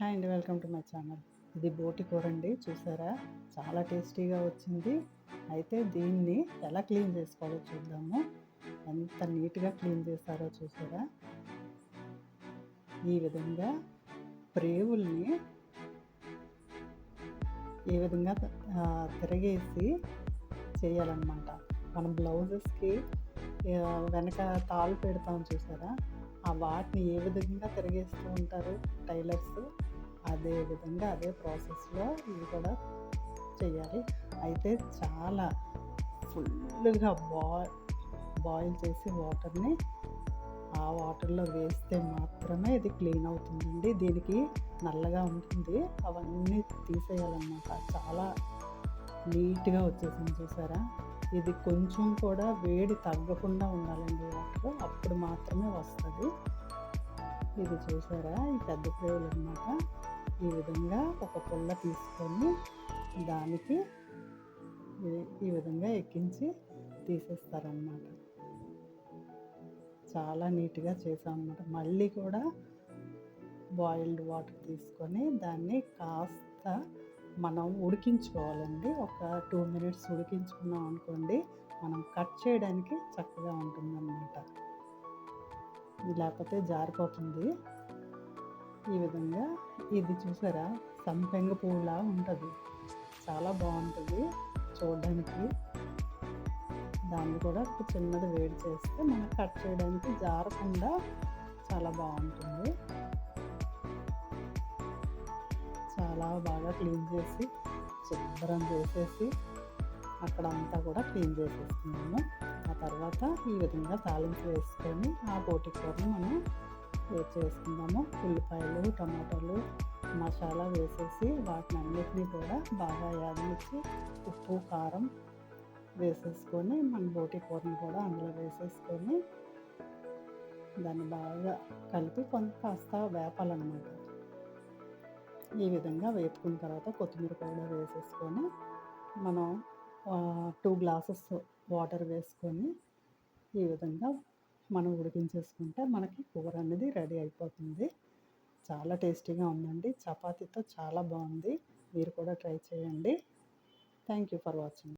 Hi అండి welcome to my channel. ఇది బోటి కూర అండి చూసారా? చాలా టేస్టీగా వచ్చింది. అయితే దీన్ని ఎలా క్లీన్ చేసుకోవాలో చూద్దాము. ఎంత నీట్గా క్లీన్ చేస్తారో చూసారా? ఈ విధంగా ప్రేవుల్ని ఈ విధంగా తిరగేసి చేయాలన్నమాట. మనం బ్లౌజెస్కి వెనక తాళ్ళు పెడతాం చూసారా? ఆ వాటిని ఏ విధంగా తిరిగేస్తూ ఉంటారు టైలర్స్? అదే విధంగా అదే ప్రాసెస్లో ఇవి కూడా చేయాలి. అయితే చాలా ఫుల్గా బా బాయిల్ చేసి వాటర్ని ఆ వాటర్లో వేస్తే మాత్రమే ఇది క్లీన్ అవుతుందండి. దీనికి నల్లగా ఉంటుంది. అవన్నీ తీసేయాలన్నమాట. చాలా నీట్గా వచ్చేసింది చూసారా? ఇది కొంచెం కూడా వేడి తగ్గకుండా ఉండాలండి వాటర్. అప్పుడు మాత్రమే వస్తుంది. ఇది చూసారా? ఈ పెద్ద ప్రేవులు అనమాట ఈ విధంగా ఒక పుల్ల తీసుకొని దానికి ఈ విధంగా ఎక్కించి తీసేస్తారనమాట చాలా నీట్గా చేసామన్నమాట మళ్ళీ కూడా బాయిల్డ్ వాటర్ తీసుకొని దాన్ని కాస్త మనం ఉడికించుకోవాలండి. ఒక టూ మినిట్స్ ఉడికించుకున్నాం అనుకోండి మనం కట్ చేయడానికి చక్కగా ఉంటుందన్నమాట. లేకపోతే జారిపోతుంది. ఈ విధంగా ఇది చూసారా? సంపెంగ పువ్వులా ఉంటుంది. చాలా బాగుంటుంది చూడడానికి. దాన్ని కూడా ఒక చిన్నది వేడి చేస్తే మనం కట్ చేయడానికి జారకుండా చాలా బాగుంటుంది. చాలా బాగా క్లీన్ చేసి శుభ్రం చేసేసి అక్కడ అంతా కూడా క్లీన్ చేసేస్తున్నాము తర్వాత ఈ విధంగా తాలింపు వేసుకొని ఆ బోటి కూరని మనం వేసి చేసుకుందాము. ఉల్లిపాయలు టమాటాలు మసాలా వేసేసి వాటిని అన్నిటినీ కూడా బాగా యాదనిచ్చి ఉప్పు కారం వేసేసుకొని మన బోటి కూరని కూడా అందులో వేసేసుకొని దాన్ని బాగా కలిపి కొంత కాస్త వేపాలన్నమాట. ఈ విధంగా వేపుకున్న తర్వాత కొత్తిమీర కూడా వేసేసుకొని మనం టూ గ్లాసెస్ వాటర్ వేసుకొని ఈ విధంగా మనం ఉడికించేసుకుంటే మనకి కూర అనేది రెడీ అయిపోతుంది. చాలా టేస్టీగా ఉందండి. చపాతీతో చాలా బాగుంది. మీరు కూడా ట్రై చేయండి. Thank you for watching